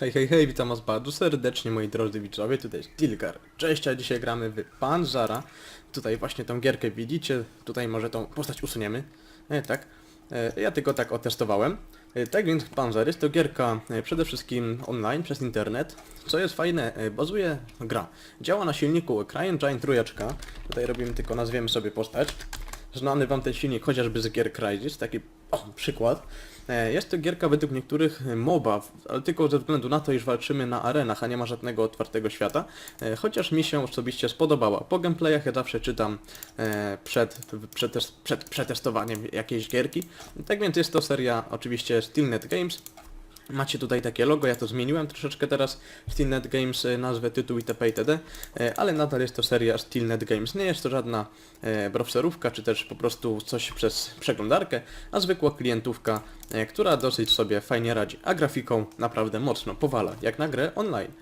Hej, hej, hej, witam was bardzo serdecznie moi drodzy widzowie, tutaj jest Tilgar. Cześć, a dzisiaj gramy w Panzara. Tutaj właśnie tą gierkę widzicie, tutaj może tą postać usuniemy. E, tak, e, ja tylko tak otestowałem. E, tak więc Panzer jest to gierka e, przede wszystkim online, przez internet. Co jest fajne, e, bazuje, gra, działa na silniku CryEngine trójeczka. Tutaj robimy tylko, nazwiemy sobie postać. Znany wam ten silnik chociażby z gier Crysis, taki o, przykład. E, Jest to gierka według niektórych MOBA, ale tylko ze względu na to, iż walczymy na arenach, a nie ma żadnego otwartego świata. E, Chociaż mi się osobiście spodobała. Po gameplayach ja zawsze czytam e, przed, przed, przed przetestowaniem jakiejś gierki. Tak więc jest to seria oczywiście Stillnet Games. Macie tutaj takie logo, ja to zmieniłem troszeczkę teraz, Stillnet Games, e, nazwę, tytuł itp. itd. e, Ale nadal jest to seria Stillnet Games. Nie jest to żadna e, browserówka, czy też po prostu coś przez przeglądarkę, a zwykła klientówka, która dosyć sobie fajnie radzi, a grafiką naprawdę mocno powala, jak na grę online.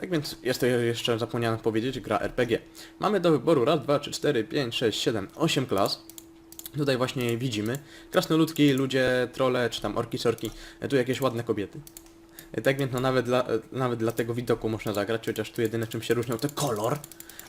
Tak więc jest to jeszcze zapomniałem powiedzieć, gra RPG. Mamy do wyboru raz, dwa, trzy, cztery, pięć, sześć, siedem, osiem klas. Tutaj właśnie widzimy krasnoludki, ludzie, trole, czy tam orki, sorki, e, tu jakieś ładne kobiety. E, Tak więc no nawet dla, e, nawet dla tego widoku można zagrać, chociaż tu jedyne czym się różnią to kolor.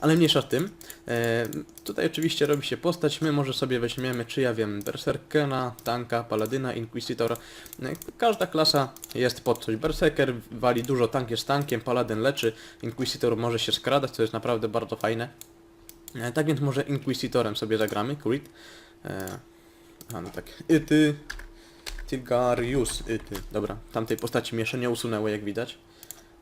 Ale mniejsza tym. E, tutaj oczywiście robi się postać, my może sobie weźmiemy, czy ja wiem, Berserkena, Tanka, Paladyna, Inquisitora. E, każda klasa jest pod coś. Berserker wali dużo, tank jest tankiem, Paladyn leczy, Inquisitor może się skradać, co jest naprawdę bardzo fajne. E, tak więc może Inquisitorem sobie zagramy, Crit. E, a no tak, Yty, Tilgarius, Yty. Dobra, tamtej postaci mnie jeszcze nie usunęło jak widać.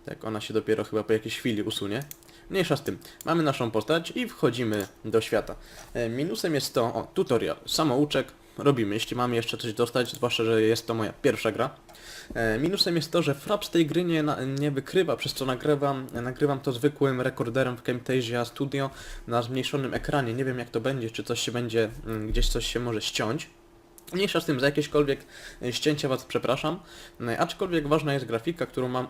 Tak, ona się dopiero chyba po jakiejś chwili usunie. Mniejsza z tym. Mamy naszą postać i wchodzimy do świata. E, minusem jest to, o, tutorial, samouczek, robimy, jeśli mamy jeszcze coś dostać, zwłaszcza, że jest to moja pierwsza gra. E, minusem jest to, że Fraps tej gry nie, nie wykrywa, przez co nagrywam, nagrywam to zwykłym rekorderem w Camtasia Studio na zmniejszonym ekranie. Nie wiem jak to będzie, czy coś się będzie, mm, gdzieś coś się może ściąć. Mniejsza z tym, za jakiekolwiek e, ścięcia Was przepraszam, E, aczkolwiek ważna jest grafika, którą mam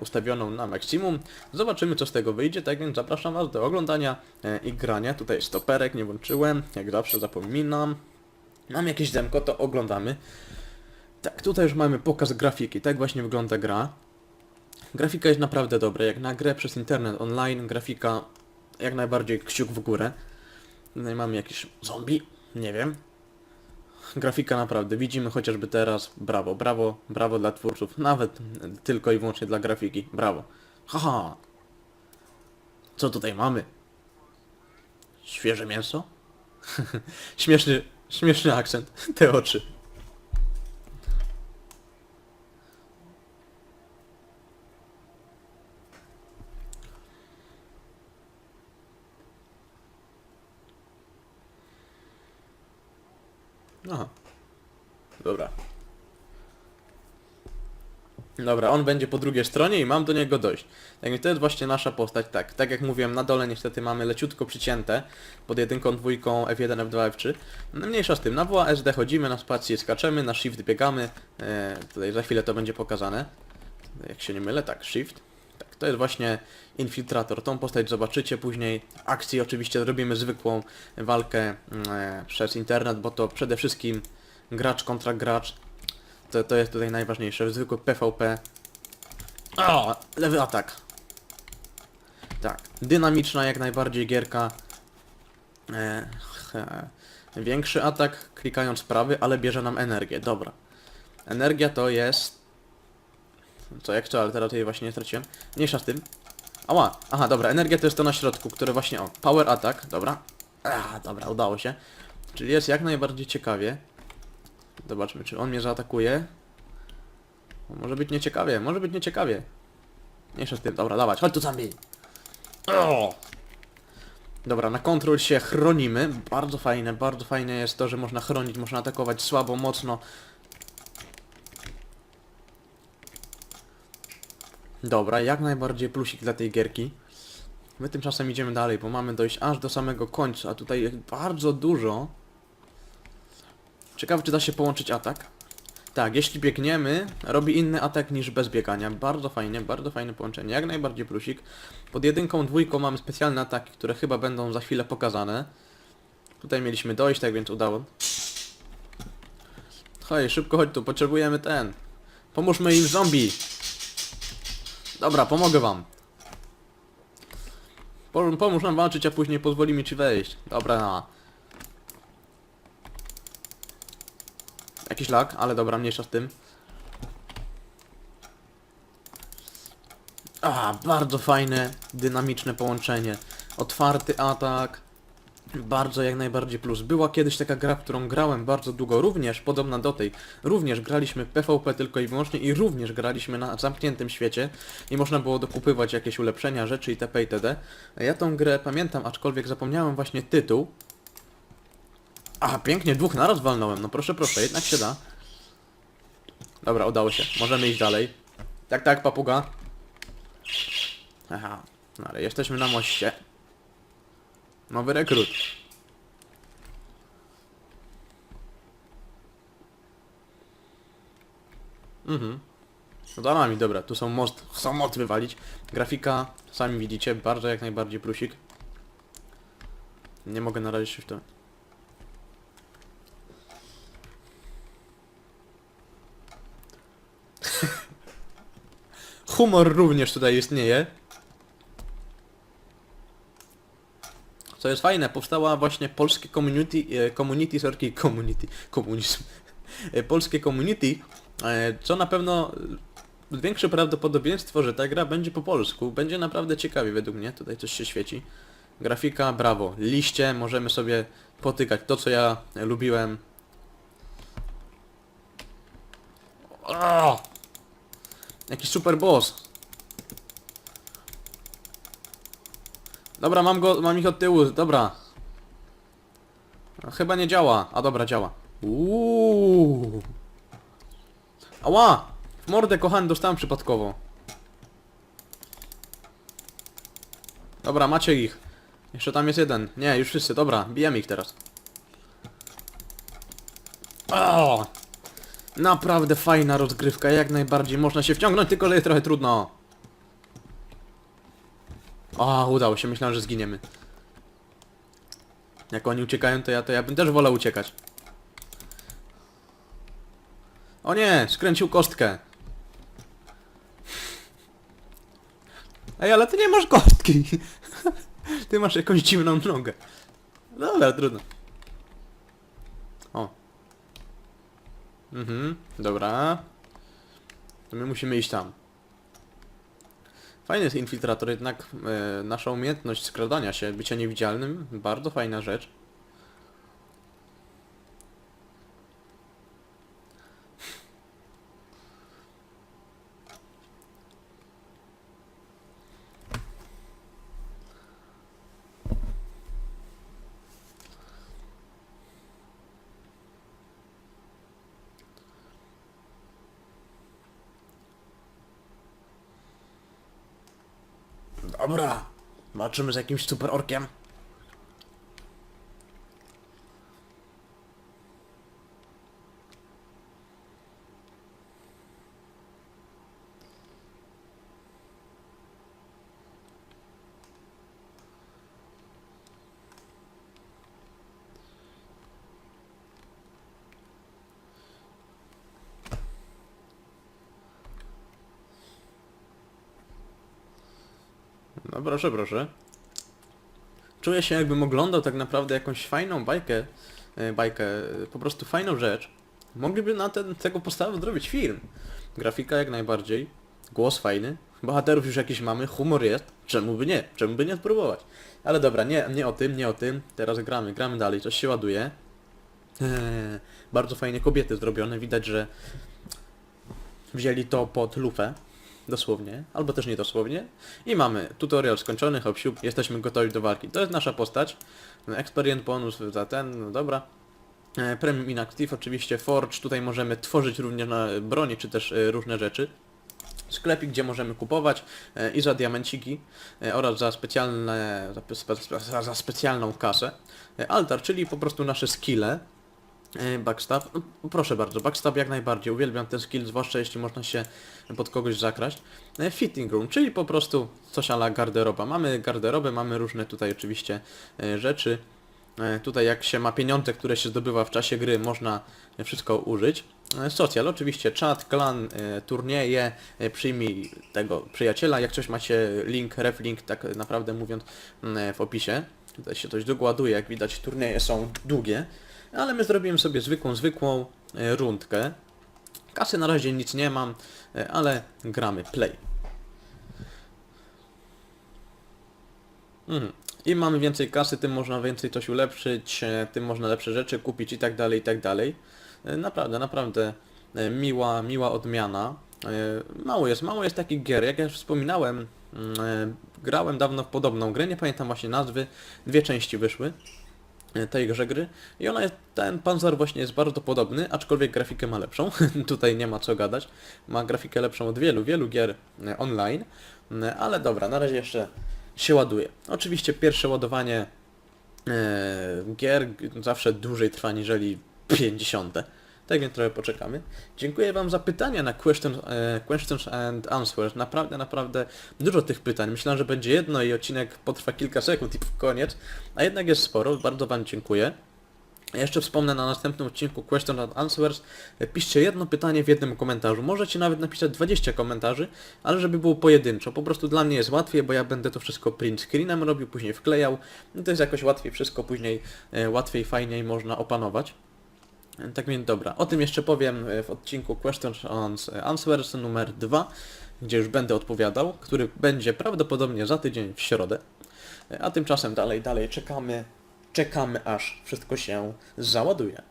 ustawioną na maksimum. Zobaczymy co z tego wyjdzie, tak więc zapraszam Was do oglądania i grania. Tutaj stoperek nie włączyłem, jak zawsze zapominam. Mam jakieś demko, to oglądamy. Tak, tutaj już mamy pokaz grafiki, tak właśnie wygląda gra. Grafika jest naprawdę dobra, jak na grę przez internet online, grafika jak najbardziej kciuk w górę. Tutaj mamy jakiś zombie, nie wiem. Grafika naprawdę, widzimy chociażby teraz, brawo, brawo, brawo dla twórców, nawet tylko i wyłącznie dla grafiki, brawo. Haha! Co tutaj mamy? Świeże mięso? śmieszny, śmieszny akcent, te oczy. Aha. Dobra. Dobra, on będzie po drugiej stronie i mam do niego dojść. Tak więc to jest właśnie nasza postać, tak. Tak jak mówiłem, na dole niestety mamy leciutko przycięte pod jedynką, dwójką, F1, F2, F3. No mniejsza z tym, na WASD chodzimy, na spację skaczemy, na Shift biegamy. E, tutaj za chwilę to będzie pokazane. Jak się nie mylę, tak, Shift. Tak, to jest właśnie Infiltrator. Tą postać zobaczycie później. Akcji oczywiście zrobimy zwykłą walkę mm, e, przez internet, bo to przede wszystkim gracz kontra gracz. To, to jest tutaj najważniejsze. Zwykły PvP. O, lewy atak. Tak, dynamiczna jak najbardziej gierka. E, he, większy atak klikając prawy, ale bierze nam energię. Dobra. Energia to jest... Co, jak co, ale teraz jej właśnie nie straciłem. Mniejsza z tym. Ała, aha, dobra, energia to jest to na środku, które właśnie, o, power attack, dobra. A, dobra, udało się. Czyli jest jak najbardziej ciekawie. Zobaczmy, czy on mnie zaatakuje. O, Może być nieciekawie, może być nieciekawie. Mniejsza z tym, dobra, dawać, chodź tu zombie. Dobra, na kontrol się chronimy. Bardzo fajne, bardzo fajne jest to, że można chronić, można atakować słabo, mocno. Dobra, jak najbardziej plusik dla tej gierki. My tymczasem idziemy dalej, bo mamy dojść aż do samego końca, a tutaj bardzo dużo. Ciekawe, czy da się połączyć atak. Tak, jeśli biegniemy, robi inny atak niż bez biegania. Bardzo fajnie, bardzo fajne połączenie, jak najbardziej plusik. Pod jedynką, dwójką mamy specjalne ataki, które chyba będą za chwilę pokazane. Tutaj mieliśmy dojść, tak więc udało. Chodź, szybko chodź tu, potrzebujemy ten. Pomóżmy im zombie. Dobra, pomogę wam. Po- Pomóż nam walczyć, a później pozwolimy ci wejść. Dobra, no. Jakiś lag, ale dobra, mniejsza z tym. A, bardzo fajne, dynamiczne połączenie. Otwarty atak. Bardzo jak najbardziej plus. Była kiedyś taka gra, w którą grałem bardzo długo, również podobna do tej. Również graliśmy PvP tylko i wyłącznie i również graliśmy na zamkniętym świecie i można było dokupywać jakieś ulepszenia, rzeczy itp. itd. Ja tą grę pamiętam, aczkolwiek zapomniałem właśnie tytuł. A, pięknie, dwóch naraz walnąłem, no proszę, proszę, jednak się da. Dobra, udało się. Możemy iść dalej. Tak, tak, papuga. Aha, no ale jesteśmy na moście. Nowy rekrut. Mhm. No za nami, dobra, tu są most, chcą most wywalić. Grafika, sami widzicie, bardzo jak najbardziej plusik. Nie mogę na razie się w to... Humor również tutaj istnieje. Co jest fajne, powstała właśnie polskie community, e, community, sorki, community, komunizm. E, Polskie community, e, co na pewno większe prawdopodobieństwo, że ta gra będzie po polsku. Będzie naprawdę ciekawie według mnie, tutaj coś się świeci. Grafika, brawo. Liście, możemy sobie potykać to, co ja lubiłem. Jakiś super boss. Dobra, mam go, mam ich od tyłu, dobra. Chyba nie działa. A dobra, działa. Uuu. Ała! W mordę kochany dostałem przypadkowo. Dobra, macie ich. Jeszcze tam jest jeden. Nie, już wszyscy, dobra, bijemy ich teraz. O! Naprawdę fajna rozgrywka, jak najbardziej można się wciągnąć, tylko jest trochę trudno. A, udało się, myślałem, że zginiemy. Jak oni uciekają, to ja, to ja bym też wolał uciekać. O nie, skręcił kostkę. Ej, ale ty nie masz kostki. Ty masz jakąś dziwną nogę. Dobra, trudno. O. Mhm, dobra. To my musimy iść tam. Fajny jest infiltrator, jednak e, nasza umiejętność skradania się, bycia niewidzialnym, bardzo fajna rzecz. Dobra. Walczymy z jakimś super orkiem. No proszę, proszę. Czuję się jakbym oglądał tak naprawdę jakąś fajną bajkę, e, bajkę, e, po prostu fajną rzecz. Mogliby na ten, tego podstawy zrobić film. Grafika jak najbardziej, głos fajny, bohaterów już jakieś mamy, humor jest, czemu by nie, czemu by nie spróbować. Ale dobra, nie, nie o tym, nie o tym, teraz gramy, gramy dalej, coś się ładuje. Eee, bardzo fajnie kobiety zrobione, widać, że wzięli to pod lufę, dosłownie, albo też nie dosłownie. I mamy tutorial skończony, hop siup, jesteśmy gotowi do walki. To jest nasza postać. Experience bonus za ten, no dobra. E, Premium Inactive, oczywiście Forge, tutaj możemy tworzyć również na broni, czy też e, różne rzeczy. Sklepik, gdzie możemy kupować e, i za diamenciki oraz za specjalne, za, spe, za, specjalną kasę. Altar, czyli po prostu nasze skille. E, Backstab, no, proszę bardzo, backstab jak najbardziej, uwielbiam ten skill, zwłaszcza jeśli można się pod kogoś zakraść. E, Fitting room, czyli po prostu coś ala garderoba. Mamy garderobę, mamy różne tutaj oczywiście e, rzeczy. Tutaj jak się ma pieniądze, które się zdobywa w czasie gry, można wszystko użyć. social, oczywiście czat, klan, turnieje, przyjmij tego przyjaciela, jak coś macie link, ref link, tak naprawdę mówiąc mm, w opisie. Tutaj się coś dokładuje, jak widać turnieje są długie, ale my zrobiłem sobie zwykłą, zwykłą e, rundkę. Kasy na razie nic nie mam, e, ale gramy play. Mhm. Im mamy więcej kasy, tym można więcej coś ulepszyć, e, tym można lepsze rzeczy kupić i tak dalej, i tak dalej. Naprawdę, naprawdę miła, miła odmiana. Mało jest, mało jest takich gier. Jak ja już wspominałem, mm, grałem dawno w podobną grę, nie pamiętam właśnie nazwy, dwie części wyszły e, tej grze gry i ona jest, ten Panzer właśnie jest bardzo podobny, aczkolwiek grafikę ma lepszą, tutaj nie ma co gadać, ma grafikę lepszą od wielu, wielu gier e, online, Mm, ale dobra, na razie jeszcze się ładuje. Oczywiście pierwsze ładowanie e, gier zawsze dłużej trwa niżeli 50. Tak więc trochę poczekamy. Dziękuję Wam za pytania na questions, e, questions and Answers. Naprawdę, naprawdę dużo tych pytań. Myślałem, że będzie jedno i odcinek potrwa kilka sekund i koniec, a jednak jest sporo. Bardzo Wam dziękuję. Jeszcze wspomnę na następnym odcinku Question and Answers. Piszcie jedno pytanie w jednym komentarzu. Możecie nawet napisać 20 komentarzy, ale żeby było pojedynczo. Po prostu dla mnie jest łatwiej, bo ja będę to wszystko print screenem robił, później wklejał. No to jest jakoś łatwiej wszystko, później e, łatwiej, fajniej można opanować. Tak więc dobra, o tym jeszcze powiem e, w odcinku Questions and Answers numer 2, gdzie już będę odpowiadał, który będzie prawdopodobnie za tydzień w środę. E, A tymczasem dalej, dalej czekamy, czekamy aż wszystko się załaduje.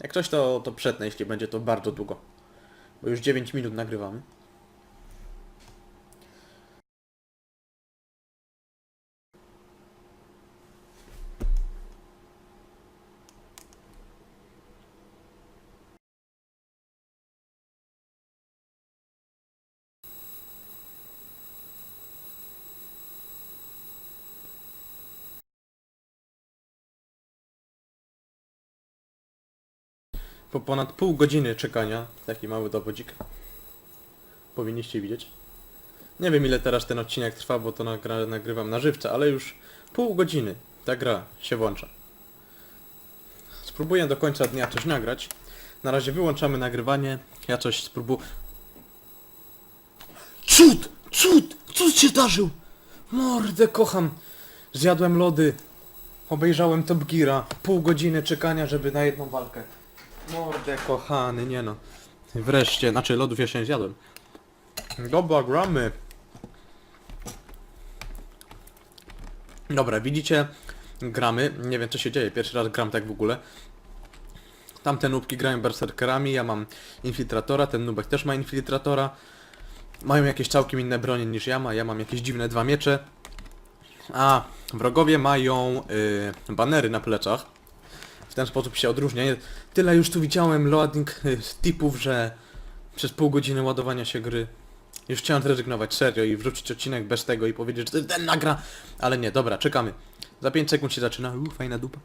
Jak coś to, to przetnę, jeśli będzie to bardzo długo. Bo już 9 minut nagrywamy. Po ponad pół godziny czekania, taki mały dowodzik. Powinniście widzieć. Nie wiem ile teraz ten odcinek trwa, bo to nagra, nagrywam na żywca, ale już pół godziny ta gra się włącza. Spróbuję do końca dnia coś nagrać. Na razie wyłączamy nagrywanie. Ja coś spróbuję... Cud! Cud! Cud się zdarzył! Mordę kocham! Zjadłem lody. Obejrzałem Top. Pół godziny czekania, żeby na jedną walkę. Mordę kochany, nie no. Wreszcie, znaczy lodów jeszcze nie zjadłem. Dobra, gramy. Dobra, widzicie? Gramy. Nie wiem co się dzieje, pierwszy raz gram tak w ogóle. Tamte nubki grają berserkerami, ja mam infiltratora, ten nubek też ma infiltratora. Mają jakieś całkiem inne bronie niż ja ma, ja mam jakieś dziwne dwa miecze. A, wrogowie mają y, banery na plecach. W ten sposób się odróżnia. Tyle już tu widziałem loading y, tipów, że przez pół godziny ładowania się gry już chciałem zrezygnować serio i wrzucić odcinek bez tego i powiedzieć, że ten nagra. Ale nie, dobra, czekamy. Za 5 sekund się zaczyna. Uuu, fajna dupa.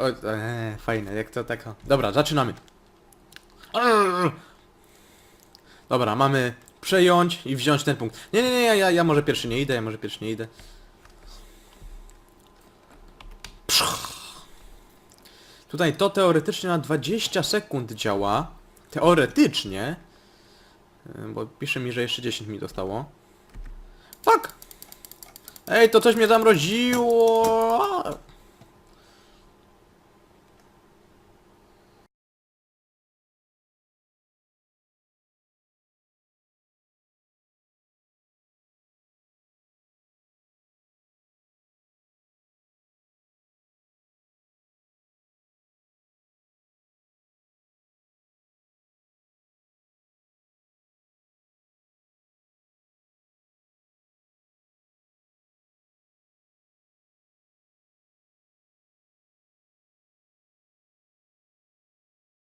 O, e, fajne, jak to taka. Dobra, zaczynamy. Dobra, mamy przejąć i wziąć ten punkt. Nie, nie, nie, ja, ja może pierwszy nie idę, ja może pierwszy nie idę. Tutaj to teoretycznie na 20 sekund działa. Teoretycznie. Yy, Bo pisze mi, że jeszcze 10 mi zostało. Fuck! Ej, to coś mnie zamroziło!